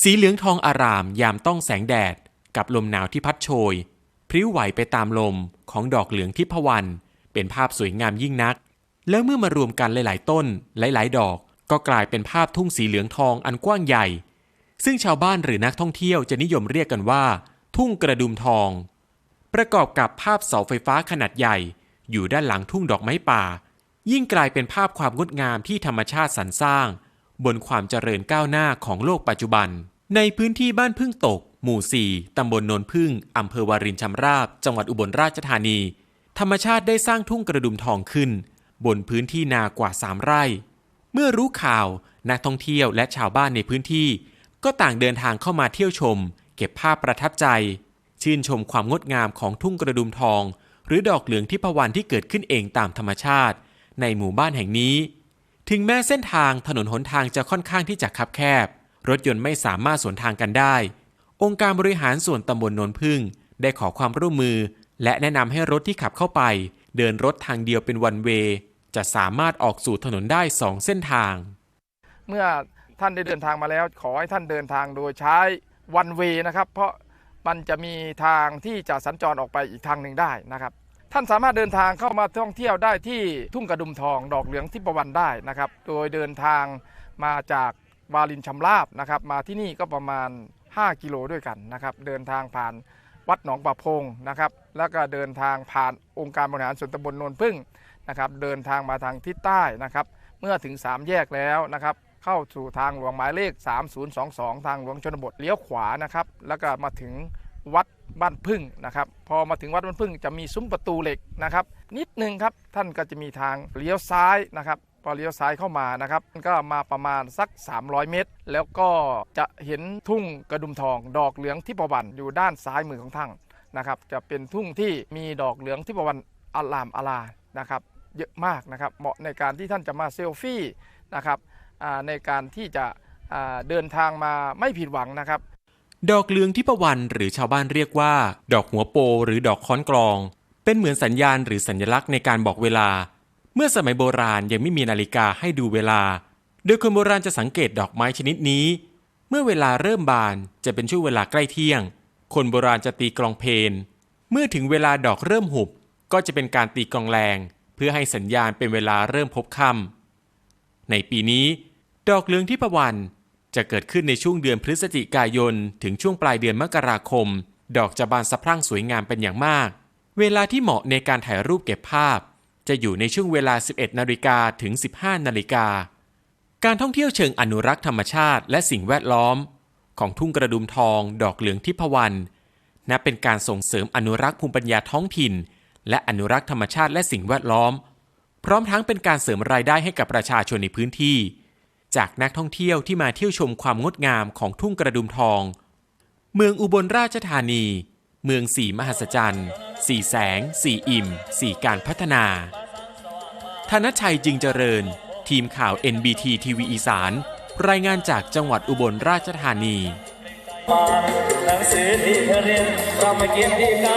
สีเหลืองทองอารามยามต้องแสงแดด กับลมหนาวที่พัดโชย พริ้วไหวไปตามลมของดอกเหลืองทิพวรรณเป็นภาพสวยงามยิ่งนัก แล้วเมื่อมารวมกันหลาย ๆ ต้นหลาย ๆ ดอกก็กลายเป็นภาพทุ่งสีเหลืองทองอันกว้างใหญ่ ซึ่งชาวบ้านหรือนักท่องเที่ยวจะนิยมเรียกกันว่า ทุ่งกระดุมทอง ประกอบกับภาพเสาไฟฟ้าขนาดใหญ่ อยู่ด้านหลังทุ่งดอกไม้ป่า ยิ่งกลายเป็นภาพความงดงามที่ธรรมชาติสรรสร้าง บนความเจริญก้าวหน้าของโลกปัจจุบัน ในพื้นที่บ้านพึ่งตก หมู่ 4 ตำบลโนนพึ่ง อำเภอวารินชำราบ จังหวัดอุบลราชธานี ธรรมชาติได้สร้างทุ่งกระดุมทองขึ้น บนพื้นที่นากว่า 3 ไร่ เมื่อรู้ข่าวนักท่องเที่ยวและชาวบ้านในพื้นที่ ก็ต่างเดินทางเข้ามาเที่ยวชม เก็บภาพประทับใจ ชื่นชมความงดงามของทุ่งกระดุมทอง หรือดอกเหลืองทิพวรรณที่เกิดขึ้นเองตามธรรมชาติ ในหมู่บ้านแห่งนี้ ถึงแม้เส้นทางถนนหนทางจะค่อนข้างที่จะคับแคบ รถยนต์ไม่สามารถสวนทางกันได้ องค์การบริหารส่วนตำบลโนนพึ่ง ได้ขอความร่วมมือ และแนะนำให้รถที่ขับเข้าไป เดินรถทางเดียวเป็นวันเวจะสามารถออกสู่ถนนได้สองเส้นทาง เมื่อท่านได้เดินทางมาแล้ว ขอให้ท่านเดินทางโดยใช้วันเวนะครับ เพราะมันจะมีทางที่จะสัญจรออกไปอีกทางหนึ่งได้นะครับ ท่านสามารถเดินทางเข้ามาท่องเที่ยวได้ที่ทุ่งกระดุมทองดอกเหลืองทิพวรรณได้นะครับ โดยเดินทางมาจากวารินชำราบนะครับ มาที่นี่ก็ประมาณ 5 กิโลด้วยกันนะครับ เดินทางผ่านวัดหนองประพงนะครับ แล้วก็เดินทางผ่านองค์การบริหารส่วนตำบลนนพึ่งนะครับ เดินทางมาทางทิศใต้นะครับ เมื่อถึง 3 แยกแล้วนะครับ เข้าสู่ทางหลวงหมายเลข 3022 ทางหลวงชนบทเลี้ยวขวานะครับ แล้วก็มาถึง วัดบ้านพึ่งนะครับ พอมาถึงวัดบ้านพึ่งจะมีซุ้มประตูเหล็กนะครับ นิดนึงครับท่านก็จะมีทางเลี้ยวซ้ายนะครับพอเลี้ยวซ้ายเข้ามานะครับก็มาประมาณสัก 300 เมตร แล้วก็จะเห็นทุ่งกระดุมทอง ดอกเหลืองทิพวรรณอยู่ด้านซ้ายมือของท่านนะครับ จะเป็นทุ่งที่มีดอกเหลืองทิพวรรณอลามอลานะครับ เยอะมากนะครับ เหมาะในการที่ท่านจะมาเซลฟี่นะครับในการที่จะเดินทางมาไม่ผิดหวังนะครับ ดอกเลืองทิพวรรณหรือชาวบ้านเรียกว่า ดอกหัวโปหรือดอกค้อนกลอง เป็นเหมือนสัญญาณหรือสัญลักษณ์ในการบอกเวลา เมื่อสมัยโบราณยังไม่มีนาฬิกาให้ดูเวลา โดยคนโบราณจะสังเกตดอกไม้ชนิดนี้ เมื่อเวลาเริ่มบานจะเป็นช่วงเวลาใกล้เที่ยง คนโบราณจะตีกลองเพลนเมื่อถึงเวลาดอกเริ่มหุบ ก็จะเป็นการตีกลองแรง เพื่อให้สัญญาณเป็นเวลาเริ่มพบค่ำในปีนี้ ดอกเลืองทิพวรรณ จะเกิดขึ้นในช่วงเดือนพฤศจิกายน ถึงช่วงปลายเดือนมกราคม ดอกจะบานสะพรั่งสวยงามเป็นอย่างมาก เวลาที่เหมาะในการถ่ายรูปเก็บภาพ จะอยู่ในช่วงเวลา 11 นาฬิกาถึง 15 นาฬิกา การท่องเที่ยวเชิงอนุรักษ์ธรรมชาติและสิ่งแวดล้อม ของทุ่งกระดุมทอง ดอกเหลืองทิพวรรณนับเป็นการส่งเสริมอนุรักษ์ภูมิปัญญาท้องถิ่น และอนุรักษ์ธรรมชาติและสิ่งแวดล้อม พร้อมทั้งเป็นการเสริมรายได้ให้กับประชาชนในพื้นที่ จากนักท่องเที่ยวที่มาเที่ยวชมความงดงามของทุ่งกระดุมทอง เมืองอุบลราชธานี เมืองสีมหัศจรรย์ สีแสง สีอิ่ม สีการพัฒนา ธนชัยจึงเจริญ ทีมข่าว NBT ทีวีอีสาน รายงานจากจังหวัดอุบลราชธานีหนังสือที่เธอเรียนเรามาเก็บที่เก่า